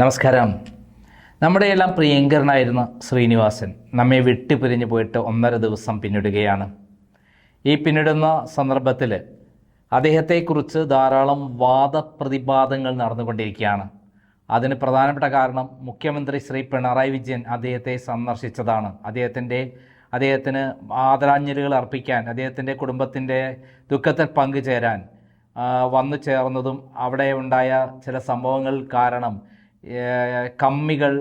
നമസ്കാരം. നമ്മുടെ എല്ലാം പ്രിയങ്കരനായിരുന്ന ശ്രീനിവാസൻ നമ്മെ വിട്ടുപിരിഞ്ഞു പോയിട്ട് ഒന്നര ദിവസം പിന്നിടുകയാണ്. ഈ പിന്നിടുന്ന സന്ദർഭത്തിൽ അദ്ദേഹത്തെക്കുറിച്ച് ധാരാളം വാദപ്രതിവാദങ്ങൾ നടന്നുകൊണ്ടിരിക്കുകയാണ്. അതിന് പ്രധാനപ്പെട്ട കാരണം മുഖ്യമന്ത്രി ശ്രീ പിണറായി വിജയൻ അദ്ദേഹത്തെ സന്ദർശിച്ചതാണ്. അദ്ദേഹത്തിന്റെ അദ്ദേഹത്തിന് ആദരാഞ്ജലികൾ അർപ്പിക്കാൻ അദ്ദേഹത്തിന്റെ കുടുംബത്തിന്റെ ദുഃഖത്തിൽ പങ്കുചേരാൻ വന്നു ചേർന്നതും അവിടെ ഉണ്ടായ ചില സംഭവങ്ങൾ കാരണം കമ്മികൾ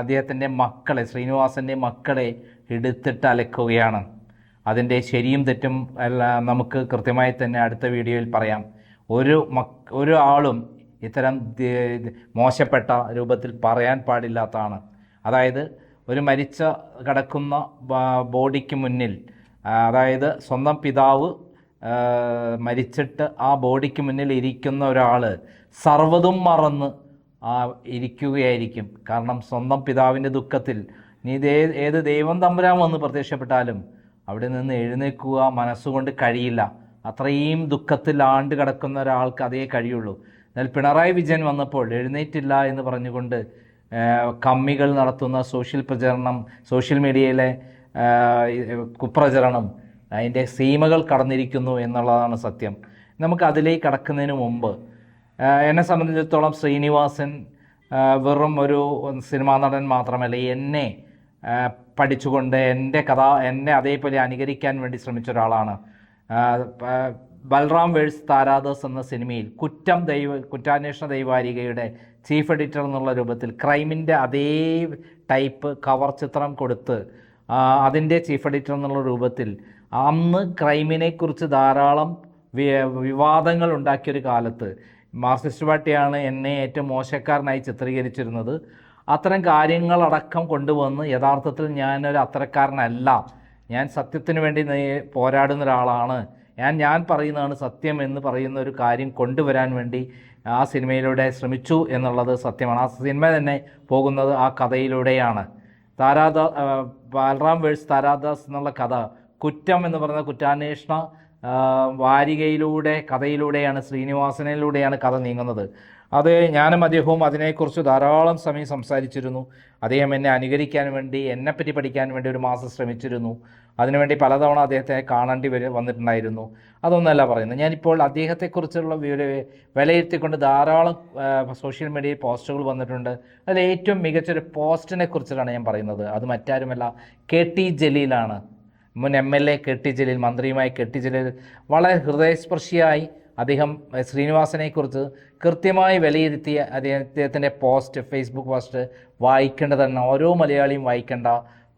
അദ്ദേഹത്തിന്റെ മക്കളെ ശ്രീനിവാസന്റെ മക്കളെ എടുത്തിട്ട് അലക്കുകയാണ്. അതിന്റെ ശരിയും തെറ്റും എല്ലാം നമുക്ക് കൃത്യമായി തന്നെ അടുത്ത വീഡിയോയിൽ പറയാം. ഒരു മക് ഒരു ആളും ഇത്തരം മോശപ്പെട്ട രൂപത്തിൽ പറയാൻ പാടില്ലാത്തതാണ്. അതായത് ഒരു മരിച്ച കിടക്കുന്ന ബോഡിക്ക് മുന്നിൽ അതായത് സ്വന്തം പിതാവ് മരിച്ചിട്ട് ആ ബോഡിക്ക് മുന്നിൽ ഇരിക്കുന്ന ഒരാൾ സർവതും മറന്ന് ആ ഇരിക്കുകയായിരിക്കും. കാരണം സ്വന്തം പിതാവിന്റെ ദുഃഖത്തിൽ നീ ദേ ഏത് ദൈവം തമ്പുരാൻ വന്ന് പ്രത്യക്ഷപ്പെട്ടാലും അവിടെ നിന്ന് എഴുന്നേക്കുക മനസ്സുകൊണ്ട് കഴിയില്ല. അത്രയും ദുഃഖത്തിൽ ആണ്ട് കിടക്കുന്ന ഒരാൾക്ക് അതേ കഴിയുള്ളൂ. എന്നാൽ പിണറായി വിജയൻ വന്നപ്പോൾ എഴുന്നേറ്റില്ല എന്ന് പറഞ്ഞുകൊണ്ട് കമ്മികൾ നടത്തുന്ന സോഷ്യൽ പ്രചരണം സോഷ്യൽ മീഡിയയിലെ കുപ്രചരണം അതിന്റെ സീമകൾ കടന്നിരിക്കുന്നു എന്നുള്ളതാണ് സത്യം. നമുക്ക് അതിലേക്ക് കടക്കുന്നതിന് മുമ്പ് എന്നെ സംബന്ധിച്ചിടത്തോളം ശ്രീനിവാസൻ വെറും ഒരു സിനിമാ നടൻ മാത്രമല്ല എന്നെ പഠിച്ചുകൊണ്ട് എന്റെ കഥ എന്നെ അതേപോലെ അനുകരിക്കാൻ വേണ്ടി ശ്രമിച്ച ഒരാളാണ്. ബൽറാം വേഴ്സ് താരാദാസ് എന്ന സിനിമയിൽ കുറ്റം ദൈവ കുറ്റാന്വേഷണ ദൈവാരികയുടെ ചീഫ് എഡിറ്റർ എന്നുള്ള രൂപത്തിൽ ക്രൈമിന്റെ അതേ ടൈപ്പ് കവർ ചിത്രം കൊടുത്ത് അതിന്റെ ചീഫ് എഡിറ്റർ എന്നുള്ള രൂപത്തിൽ അന്ന് ക്രൈമിനെക്കുറിച്ച് ധാരാളം വിവാദങ്ങൾ ഉണ്ടാക്കിയൊരു കാലത്ത് മാർക്സിസ്റ്റ് പാർട്ടിയാണ് എന്നെ ഏറ്റവും മോശക്കാരനായി ചിത്രീകരിച്ചിരുന്നത്. അത്തരം കാര്യങ്ങളടക്കം കൊണ്ടുവന്ന് യഥാർത്ഥത്തിൽ ഞാനൊരു അത്തരക്കാരനല്ല. ഞാൻ സത്യത്തിന് വേണ്ടി പോരാടുന്ന ഒരാളാണ്. ഞാൻ ഞാൻ പറയുന്നതാണ് സത്യം എന്ന് പറയുന്ന ഒരു കാര്യം കൊണ്ടുവരാൻ വേണ്ടി ആ സിനിമയിലൂടെ ശ്രമിച്ചു എന്നുള്ളത് സത്യമാണ്. ആ സിനിമ തന്നെ പോകുന്നത് ആ കഥയിലൂടെയാണ്. താരാദാ ആ, ബാലറാം വേഴ്സ് താരാദാസ് എന്നുള്ള കഥ കുറ്റം എന്ന് പറയുന്ന കുറ്റാന്വേഷണ വാരികയിലൂടെ കഥയിലൂടെയാണ് ശ്രീനിവാസനിലൂടെയാണ് കഥ നീങ്ങുന്നത്. അത് ഞാനും അദ്ദേഹവും അതിനെക്കുറിച്ച് ധാരാളം സമയം സംസാരിച്ചിരുന്നു. അദ്ദേഹം എന്നെ അനുകരിക്കാൻ വേണ്ടി എന്നെപ്പറ്റി പഠിക്കാൻ വേണ്ടി ഒരു മാസം ശ്രമിച്ചിരുന്നു. അതിനുവേണ്ടി പലതവണ അദ്ദേഹത്തെ കാണേണ്ടി വരും വന്നിട്ടുണ്ടായിരുന്നു. അതൊന്നല്ല പറയുന്നത്. ഞാനിപ്പോൾ അദ്ദേഹത്തെക്കുറിച്ചുള്ള വിവര വിലയിരുത്തിക്കൊണ്ട് ധാരാളം സോഷ്യൽ മീഡിയയിൽ പോസ്റ്റുകൾ വന്നിട്ടുണ്ട്. അതിൽ ഏറ്റവും മികച്ചൊരു പോസ്റ്റിനെ കുറിച്ചിട്ടാണ് ഞാൻ പറയുന്നത്. അത് മറ്റാരുമല്ല കെ ടി ജലീലാണ്. മുൻ M L A K T Jaleel മന്ത്രിയുമായി കെ ടി ജലീൽ വളരെ ഹൃദയസ്പർശിയായി അദ്ദേഹം ശ്രീനിവാസനെക്കുറിച്ച് കൃത്യമായി വിലയിരുത്തിയ അദ്ദേഹം- അദ്ദേഹത്തിന്റെ പോസ്റ്റ് ഫേസ്ബുക്ക് പോസ്റ്റ് വായിക്കേണ്ടതാണ് ഓരോ മലയാളിയും വായിക്കേണ്ട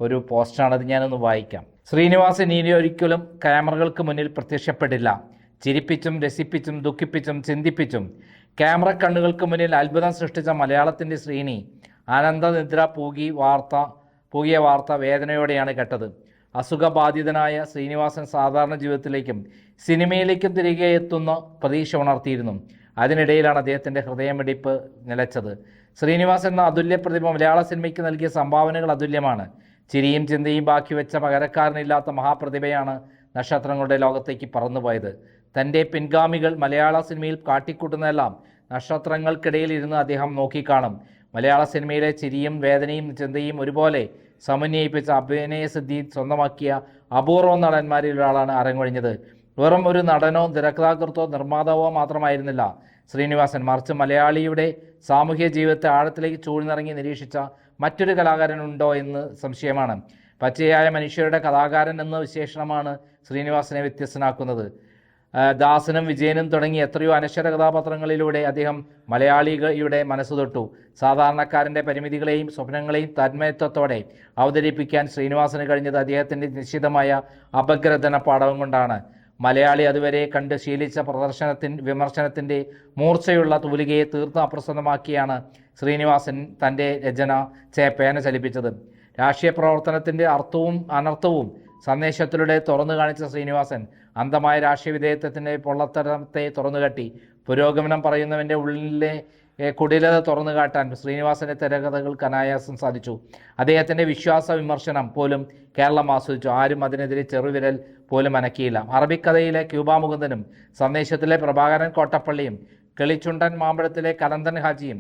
ഒരു പോസ്റ്റാണ് അത് ഞാനൊന്ന് വായിക്കാം. ശ്രീനിവാസൻ ഇനി ഒരിക്കലും ക്യാമറകൾക്ക് മുന്നിൽ പ്രത്യക്ഷപ്പെടില്ല. ചിരിപ്പിച്ചും രസിപ്പിച്ചും ദുഃഖിപ്പിച്ചും ചിന്തിപ്പിച്ചും ക്യാമറ കണ്ണുകൾക്ക് മുന്നിൽ അത്ഭുതം സൃഷ്ടിച്ച മലയാളത്തിന്റെ ശ്രീനി ആനന്ദനിദ്ര പൂകി വാർത്ത പൂകിയ വാർത്ത വേദനയോടെയാണ് കേട്ടത്. അസുഖബാധിതനായ ശ്രീനിവാസൻ സാധാരണ ജീവിതത്തിലേക്കും സിനിമയിലേക്കും തിരികെ എത്തുന്ന പ്രതീക്ഷ ഉണർത്തിയിരുന്നു. അതിനിടയിലാണ് അദ്ദേഹത്തിന്റെ ഹൃദയമിടിപ്പ് നിലച്ചത്. ശ്രീനിവാസൻ എന്ന അതുല്യ പ്രതിഭ മലയാള സിനിമയ്ക്ക് നൽകിയ സംഭാവനകൾ അതുല്യമാണ്. ചിരിയും ചിന്തയും ബാക്കി വെച്ച പകരക്കാരനില്ലാത്ത മഹാപ്രതിഭയാണ് നക്ഷത്രങ്ങളുടെ ലോകത്തേക്ക് പറന്നുപോയത്. തന്റെ പിൻഗാമികൾ മലയാള സിനിമയിൽ കാട്ടിക്കൂട്ടുന്നതെല്ലാം നക്ഷത്രങ്ങൾക്കിടയിൽ ഇരുന്ന് അദ്ദേഹം നോക്കിക്കാണും. മലയാള സിനിമയിലെ ചിരിയും വേദനയും ചിന്തയും ഒരുപോലെ സമന്വയിപ്പിച്ച അഭിനയ സിദ്ധി സ്വന്തമാക്കിയ അപൂർവ നടന്മാരിൽ ഒരാളാണ് അരങ്ങൊഴിഞ്ഞത്. വെറും ഒരു നടനോ തിരക്കഥാകൃത്തോ നിർമ്മാതാവോ മാത്രമായിരുന്നില്ല. ശ്രീനിവാസൻ മറിച്ച് മലയാളിയുടെ സാമൂഹ്യ ജീവിതത്തെ ആഴത്തിലേക്ക് ചൂഴ്ന്നിറങ്ങി നിരീക്ഷിച്ച മറ്റൊരു കലാകാരനുണ്ടോ എന്ന് സംശയമാണ്. പച്ചയായ മനുഷ്യരുടെ കലാകാരൻ എന്ന വിശേഷണമാണ് ശ്രീനിവാസനെ വ്യത്യസ്തനാക്കുന്നത്. ദാസനും വിജയനും തുടങ്ങി എത്രയോ അനശ്വര കഥാപാത്രങ്ങളിലൂടെ അദ്ദേഹം മലയാളികളുടെ മനസ്സ് തൊട്ടു. സാധാരണക്കാരന്റെ പരിമിതികളെയും സ്വപ്നങ്ങളെയും തന്മയത്വത്തോടെ അവതരിപ്പിക്കാൻ ശ്രീനിവാസന് കഴിഞ്ഞത് അദ്ദേഹത്തിന്റെ നിശ്ചിതമായ അപഗ്രഥന പാഠവും കൊണ്ടാണ്. മലയാളി അതുവരെ കണ്ട് ശീലിച്ച പ്രദർശനത്തിൻ വിമർശനത്തിന്റെ മൂർച്ചയുള്ള തൂലികയെ തീർത്ത് അപ്രസന്നമാക്കിയാണ് ശ്രീനിവാസൻ തന്റെ രചന ചേപ്പേന ചലിപ്പിച്ചത്. രാഷ്ട്രീയ പ്രവർത്തനത്തിന്റെ അർത്ഥവും അനർത്ഥവും സന്ദേശത്തിലൂടെ തുറന്നു കാണിച്ച ശ്രീനിവാസൻ അന്ധമായ രാഷ്ട്രീയ വിധേയത്വത്തിന്റെ പൊള്ളത്തരത്തെ തുറന്നുകാട്ടി. പുരോഗമനം പറയുന്നവന്റെ ഉള്ളിലെ കുടിലത തുറന്നു കാട്ടാൻ ശ്രീനിവാസന്റെ തിരകഥകൾക്ക് അനായാസം സാധിച്ചു. അദ്ദേഹത്തിന്റെ വിശ്വാസ വിമർശനം പോലും കേരളം ആസ്വദിച്ചു. ആരും അതിനെതിരെ ചെറുവിരൽ പോലും അനക്കിയില്ല. അറബിക്കഥയിലെ ക്യൂബ മുകുന്ദനും സന്ദേശത്തിലെ പ്രഭാകരൻ കോട്ടപ്പള്ളിയും കിളിച്ചുണ്ടൻ മാമ്പഴത്തിലെ കലന്തൻ ഹാജിയും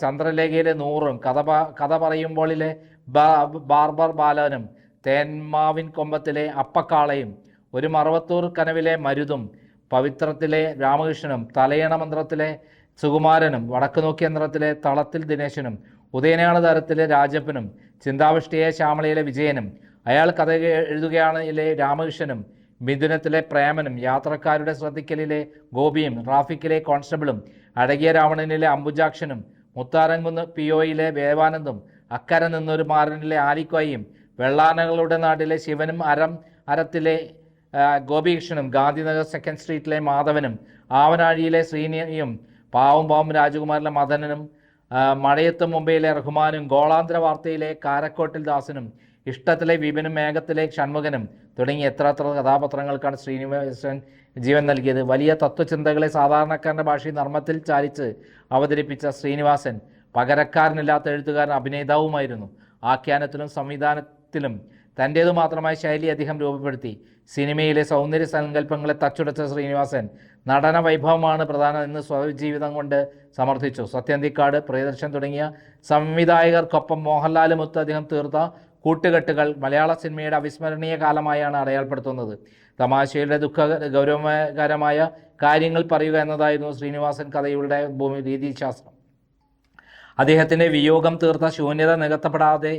ചന്ദ്രലേഖയിലെ നൂറും കഥ കഥ പറയുമ്പോളിലെ ബാർബർ ബാലനും തേന്മാവിൻ കൊമ്പത്തിലെ അപ്പക്കാളയും ഒരു മറവത്തൂർ കനവിലെ മരുതും പവിത്രത്തിലെ രാമകൃഷ്ണനും തലയണ മന്ത്രത്തിലെ സുകുമാരനും വടക്കു നോക്കിയ യന്ത്രത്തിലെ തളത്തിൽ ദിനേശനും ഉദയനാള തരത്തിലെ രാജപ്പനും ചിന്താവിഷ്ടിയെ ശ്യാമളയിലെ വിജയനും അയാൾ കഥ എഴുതുകയാണിലെ രാമകൃഷ്ണനും മിഥുനത്തിലെ പ്രേമനും യാത്രക്കാരുടെ ശ്രദ്ധിക്കലിലെ ഗോപിയും റാഫിക്കിലെ കോൺസ്റ്റബിളും അഴകിയ രാവണനിലെ അംബുജാക്ഷനും മുത്താരംകുന്ന് പിഒയിലെ ദേവാനന്ദും അക്കരെ നിന്നൊരു മാറനിലെ ആലിക്കോയും വെള്ളാനകളുടെ നാട്ടിലെ ശിവനും അരം അരത്തിലെ ഗോപികൃഷ്ണനും ഗാന്ധിനഗർ സെക്കൻഡ് സ്ട്രീറ്റിലെ മാധവനും ആവനാഴിയിലെ ശ്രീനിയും പാവം പാവം രാജകുമാരിലെ മദനനും മഴയത്ത് മുംബൈയിലെ റഹ്മാനും ഗോളാന്തര വാർത്തയിലെ കാരക്കോട്ടിൽ ദാസനും ഇഷ്ടത്തിലെ വിപിനും മേഘത്തിലെ ഷൺമുഖനും തുടങ്ങി എത്ര എത്ര കഥാപാത്രങ്ങൾക്കാണ് ശ്രീനിവാസൻ ജീവൻ നൽകിയത്? വലിയ തത്വചിന്തകളെ സാധാരണക്കാരന്റെ ഭാഷയിൽ നർമ്മത്തിൽ ചാലിച്ച് അവതരിപ്പിച്ച ശ്രീനിവാസൻ പകരക്കാരനില്ലാത്ത എഴുത്തുകാരൻ അഭിനേതാവുമായിരുന്നു. ആഖ്യാനത്തിലും സംവിധാനത്തിലും തന്റേതു മാത്രമായ ശൈലി അദ്ദേഹം രൂപപ്പെടുത്തി. സിനിമയിലെ സൗന്ദര്യ സങ്കല്പങ്ങളെ തച്ചുടച്ച ശ്രീനിവാസൻ നടന വൈഭവമാണ് പ്രധാനം എന്ന് സ്വജീവിതം കൊണ്ട് സമർത്ഥിച്ചു. സത്യന്തിക്കാട് പ്രിയദർശൻ തുടങ്ങിയ സംവിധായകർക്കൊപ്പം മോഹൻലാലുമൊത്ത് അദ്ദേഹം തീർത്ത കൂട്ടുകെട്ടുകൾ മലയാള സിനിമയുടെ അവിസ്മരണീയ കാലമായാണ് അടയാളപ്പെടുത്തുന്നത്. തമാശയുടെ ദുഃഖ ഗൗരവകരമായ കാര്യങ്ങൾ പറയുക എന്നതായിരുന്നു ശ്രീനിവാസൻ കഥയുടെ ഭൂമി രീതിശാസ്ത്രം. അദ്ദേഹത്തിന്റെ വിയോഗം തീർത്ത ശൂന്യത നികത്തപ്പെടാതെ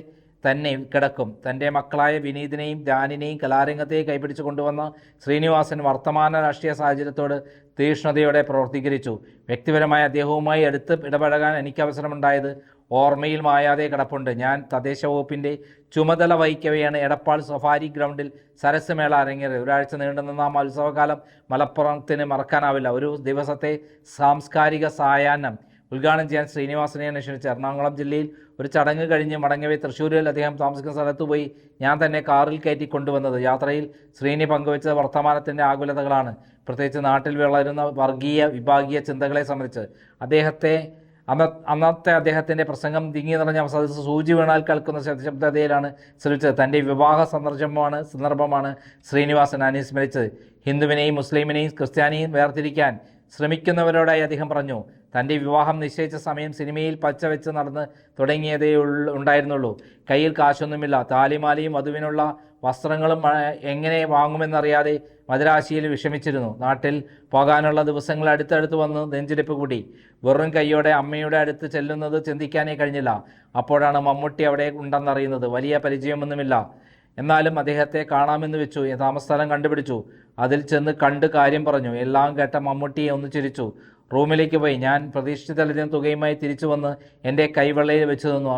തന്നെ കിടക്കും. തന്റെ മക്കളായ വിനീതിനെയും ധ്യാനിനെയും കലാരംഗത്തേക്ക് കൈപിടിച്ചു കൊണ്ടുവന്ന ശ്രീനിവാസൻ വർത്തമാന രാഷ്ട്രീയ സാഹചര്യത്തോട് തീക്ഷ്ണതയോടെ പ്രവർത്തീകരിച്ചു. വ്യക്തിപരമായ അദ്ദേഹവുമായി അടുത്ത് ഇടപഴകാൻ എനിക്ക് അവസരമുണ്ടായത് ഓർമ്മയിൽ മായാതെ കിടപ്പുണ്ട്. ഞാൻ തദ്ദേശ വകുപ്പിന്റെ ചുമതല വഹിക്കവെയാണ് എടപ്പാൾ സഫാരി ഗ്രൗണ്ടിൽ സരസ് മേള അരങ്ങേറിയത്. ഒരാഴ്ച നീണ്ടുനിന്ന മത്സവകാലം മലപ്പുറത്തിന് മറക്കാനാവില്ല. ഒരു ദിവസത്തെ സാംസ്കാരിക സായാഹ്നം. ഉദ്ഘാടനം ചെയ്യാൻ ശ്രീനിവാസനെ ക്ഷണിച്ചു എറണാകുളം ജില്ലയിൽ ഒരു ചടങ്ങ് കഴിഞ്ഞ് മടങ്ങവേ തൃശ്ശൂരിൽ അദ്ദേഹം താമസിക്കുന്ന സ്ഥലത്ത് പോയി ഞാൻ തന്നെ കാറിൽ കയറ്റി കൊണ്ടുവന്നത്. യാത്രയിൽ ശ്രീനി പങ്കുവച്ച വർത്തമാനത്തിന്റെ ആകുലതകളാണ്. പ്രത്യേകിച്ച് നാട്ടിൽ വളരുന്ന വർഗീയ വിഭാഗീയ ചിന്തകളെ സംബന്ധിച്ച് അദ്ദേഹത്തെ അന്ന അന്നത്തെ അദ്ദേഹത്തിന്റെ പ്രസംഗം തിങ്ങി നിറഞ്ഞ സദസ്സ് സൂചി വീണാൽ കേൾക്കുന്ന ശബ്ദതയിലാണ് ശ്രമിച്ചത് തന്റെ വിവാഹ സന്ദർഭമാണ് സന്ദർഭമാണ് ശ്രീനിവാസൻ അനുസ്മരിച്ചത്. ഹിന്ദുവിനെയും മുസ്ലിമിനെയും ക്രിസ്ത്യാനിയും വേർതിരിക്കാൻ ശ്രമിക്കുന്നവരോടായി അദ്ദേഹം പറഞ്ഞു തന്റെ വിവാഹം നിശ്ചയിച്ച സമയം സിനിമയിൽ പച്ചവെച്ച് നടന്ന് തുടങ്ങിയതേ ഉണ്ടായിരുന്നുള്ളൂ. കയ്യിൽ കാശൊന്നുമില്ല. താലിമാലയും വധുവിനുള്ള വസ്ത്രങ്ങളും എങ്ങനെ വാങ്ങുമെന്നറിയാതെ മദരാശിയിൽ വിഷമിച്ചിരുന്നു. നാട്ടിൽ പോകാനുള്ള ദിവസങ്ങൾ അടുത്തടുത്ത് വന്ന് നെഞ്ചിടിപ്പ് കൂടി. വെറും കൈയോടെ അമ്മയുടെ അടുത്ത് ചെല്ലുന്നത് ചിന്തിക്കാനേ കഴിഞ്ഞില്ല. അപ്പോഴാണ് മമ്മൂട്ടി അവിടെ ഉണ്ടെന്നറിയുന്നത്. വലിയ പരിചയമൊന്നുമില്ല. എന്നാലും അദ്ദേഹത്തെ കാണാമെന്ന് വെച്ചു. താമസസ്ഥലം കണ്ടുപിടിച്ചു. അതിൽ ചെന്ന് കണ്ട് കാര്യം പറഞ്ഞു. എല്ലാം കേട്ട മമ്മൂട്ടിയെ ഒന്ന് ചിരിച്ചു. റൂമിലേക്ക് പോയി. ഞാൻ പ്രതീക്ഷിച്ചതിലധികം തുകയുമായി തിരിച്ചു വന്ന് എന്റെ കൈവെള്ളയിൽ വെച്ച് നിന്നു.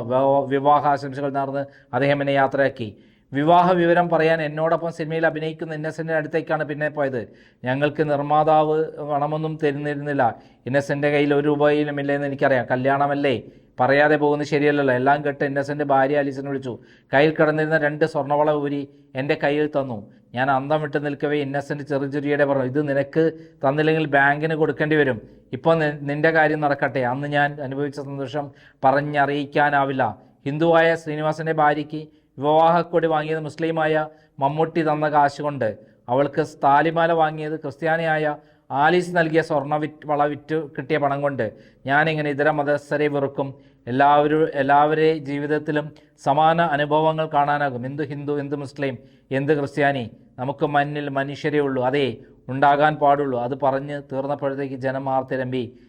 വിവാഹാശംസകൾ നേർന്ന് അദ്ദേഹം എന്നെ യാത്രയാക്കി. വിവാഹ വിവരം പറയാൻ എന്നോടൊപ്പം സിനിമയിൽ അഭിനയിക്കുന്ന ഇന്നസെന്റെ അടുത്തേക്കാണ് പിന്നെ പോയത്. ഞങ്ങൾക്ക് നിർമ്മാതാവ് പണമൊന്നും തരുന്നിരുന്നില്ല. ഇന്നസെന്റെ കയ്യിൽ ഒരു രൂപയിലും ഇല്ലെന്ന് എനിക്കറിയാം. കല്യാണമല്ലേ? പറയാതെ പോകുന്നത് ശരിയല്ലല്ലോ. എല്ലാം കേട്ട് ഇന്നസെന്റ് ഭാര്യ അലീസിനെ വിളിച്ചു. കയ്യിൽ കിടന്നിരുന്ന രണ്ട് സ്വർണവള ഊരി എന്റെ കയ്യിൽ തന്നു. ഞാൻ അന്തം വിട്ട് നിൽക്കവേ ഇന്നസെന്റ് ചെറുചെറിയുടെ പറഞ്ഞു. ഇത് നിനക്ക് തന്നില്ലെങ്കിൽ ബാങ്കിന് കൊടുക്കേണ്ടി വരും. ഇപ്പോൾ നിന്റെ കാര്യം നടക്കട്ടെ. അന്ന് ഞാൻ അനുഭവിച്ച സന്തോഷം പറഞ്ഞറിയിക്കാനാവില്ല. ഹിന്ദുവായ ശ്രീനിവാസന്റെ ഭാര്യയ്ക്ക് വിവാഹക്കൊടി വാങ്ങിയത് മുസ്ലിമായ മമ്മൂട്ടി തന്ന കാശ് കൊണ്ട് അവൾക്ക് താലിമാല വാങ്ങിയത് ക്രിസ്ത്യാനിയായ ആലീസ് നൽകിയ സ്വർണ വിറ്റ് വള വിറ്റ് കിട്ടിയ പണം കൊണ്ട് ഞാനിങ്ങനെ ഇതര മതസ്ഥരെ വെറുക്കും. എല്ലാവരും എല്ലാവരെ ജീവിതത്തിലും സമാന അനുഭവങ്ങൾ കാണാനാകും. എന്ത് ഹിന്ദു എന്ത് മുസ്ലിം എന്ത് ക്രിസ്ത്യാനി? നമുക്ക് മണ്ണിൽ മനുഷ്യരേ ഉള്ളൂ. അതേ ഉണ്ടാകാൻ പാടുള്ളൂ. അത് പറഞ്ഞ് തീർന്നപ്പോഴത്തേക്ക് ജനം ആർത്തിരമ്പി.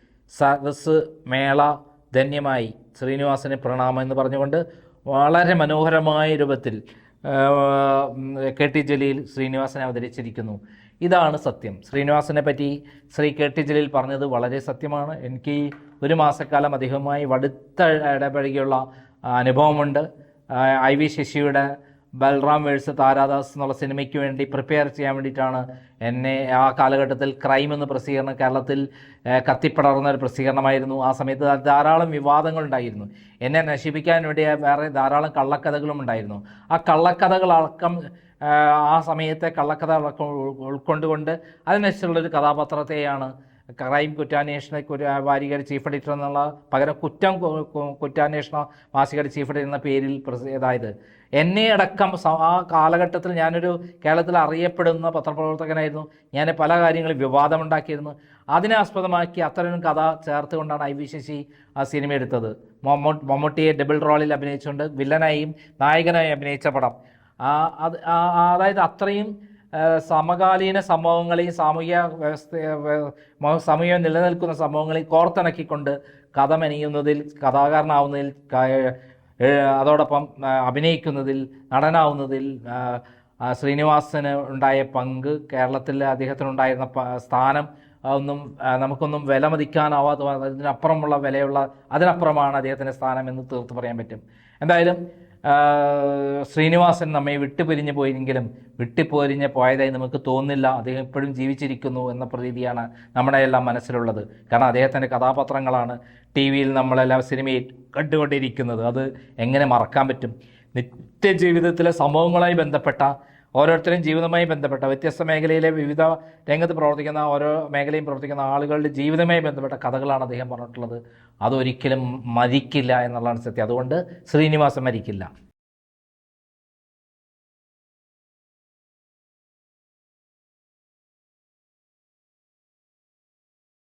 മേള ധന്യമായി. ശ്രീനിവാസന് പ്രണാമം എന്ന് പറഞ്ഞുകൊണ്ട് വളരെ മനോഹരമായ രൂപത്തിൽ കെ ടി ജലീൽ ശ്രീനിവാസനെ അവതരിച്ചിരിക്കുന്നു. ഇതാണ് സത്യം. ശ്രീനിവാസനെ പറ്റി ശ്രീ കെ ടി ജലീൽ പറഞ്ഞത് വളരെ സത്യമാണ്. എനിക്ക് ഒരു മാസക്കാലം അദ്ദേഹവുമായി വടുത്ത ഇടപഴകിയുള്ള അനുഭവമുണ്ട്. ഐ വി ശശിയുടെ ബൽറാം വേഴ്സ് താരാദാസ് എന്നുള്ള സിനിമയ്ക്ക് വേണ്ടി പ്രിപ്പയർ ചെയ്യാൻ വേണ്ടിയിട്ടാണ് എന്നെ ആ കാലഘട്ടത്തിൽ ക്രൈം എന്ന പ്രസിദ്ധീകരണം കേരളത്തിൽ കത്തിപ്പടർന്ന ഒരു പ്രസിദ്ധീകരണമായിരുന്നു. ആ സമയത്ത് ധാരാളം വിവാദങ്ങളുണ്ടായിരുന്നു എന്നെ നശിപ്പിക്കാൻ വേണ്ടി വേറെ ധാരാളം കള്ളക്കഥകളും ഉണ്ടായിരുന്നു. ആ കള്ളക്കഥകളടക്കം ആ സമയത്തെ കള്ളക്കഥ ഉൾക്കൊണ്ടുകൊണ്ട് അതിനനുസരിച്ചുള്ളൊരു കഥാപാത്രത്തെയാണ് ക്രൈം കുറ്റാന്വേഷണ കുറ്റ- വാരികയുടെ ചീഫ് എഡിറ്റർ എന്നുള്ള പകരം കുറ്റം കുറ്റാന്വേഷണ മാസികയുടെ ചീഫ് എഡിറ്റർ എന്ന പേരിൽ ഇതായത്. എന്നെ അടക്കം ആ കാലഘട്ടത്തിൽ ഞാനൊരു കേരളത്തിൽ അറിയപ്പെടുന്ന പത്രപ്രവർത്തകനായിരുന്നു. ഞാൻ പല കാര്യങ്ങളും വിവാദമുണ്ടാക്കിയിരുന്നു. അതിനെ ആസ്പദമാക്കി അത്തരം കഥ ചേർത്തുകൊണ്ടാണ് ഐ വി ശശി ആ സിനിമ എടുത്തത്. മമ്മൂ മമ്മൂട്ടിയെ ഡബിൾ റോളിൽ അഭിനയിച്ചുകൊണ്ട് വില്ലനായും നായകനായും അഭിനയിച്ച പടം. അതായത് അത്രയും സമകാലീന സംഭവങ്ങളെയും സാമൂഹ്യ വ്യവസ്ഥ സമൂഹം നിലനിൽക്കുന്ന സംഭവങ്ങളെയും കോർത്തിണക്കിക്കൊണ്ട് കഥ മെനയുന്നതിൽ കഥാകാരനാവുന്നതിൽ അതോടൊപ്പം അഭിനയിക്കുന്നതിൽ നടനാവുന്നതിൽ ശ്രീനിവാസന് ഉണ്ടായ പങ്ക് കേരളത്തിൽ അദ്ദേഹത്തിനുണ്ടായിരുന്ന സ്ഥാനം ഒന്നും നമുക്കൊന്നും വില മതിക്കാനാവാത്ത അതിനപ്പുറമുള്ള വിലയുള്ള അതിനപ്പുറമാണ് അദ്ദേഹത്തിന്റെ സ്ഥാനം എന്ന് തീർത്ത് പറയാൻ പറ്റും. എന്തായാലും ശ്രീനിവാസൻ നമ്മെ വിട്ടുപിരിഞ്ഞു പോയെങ്കിലും വിട്ടുപോരിഞ്ഞ് പോയതായി നമുക്ക് തോന്നില്ല അദ്ദേഹം ഇപ്പോഴും ജീവിച്ചിരിക്കുന്നു എന്ന പ്രതീതിയാണ് നമ്മുടെ എല്ലാം മനസ്സിലുള്ളത്. കാരണം അദ്ദേഹത്തിന്റെ കഥാപാത്രങ്ങളാണ് ടി വിയിൽ നമ്മളെല്ലാം സിനിമയിൽ കണ്ടുകൊണ്ടിരിക്കുന്നത്. അത് എങ്ങനെ മറക്കാൻ പറ്റും? നിത്യജീവിതത്തിലെ സംഭവങ്ങളുമായി ബന്ധപ്പെട്ട ഓരോരുത്തരും ജീവിതവുമായി ബന്ധപ്പെട്ട വ്യത്യസ്ത മേഖലയിലെ വിവിധ രംഗത്ത് പ്രവർത്തിക്കുന്ന ഓരോ മേഖലയും പ്രവർത്തിക്കുന്ന ആളുകളുടെ ജീവിതവുമായി ബന്ധപ്പെട്ട കഥകളാണ് അദ്ദേഹം പറഞ്ഞിട്ടുള്ളത്. അതൊരിക്കലും മരിക്കില്ല എന്നുള്ളതാണ് സത്യം. അതുകൊണ്ട് ശ്രീനിവാസം മരിക്കില്ല.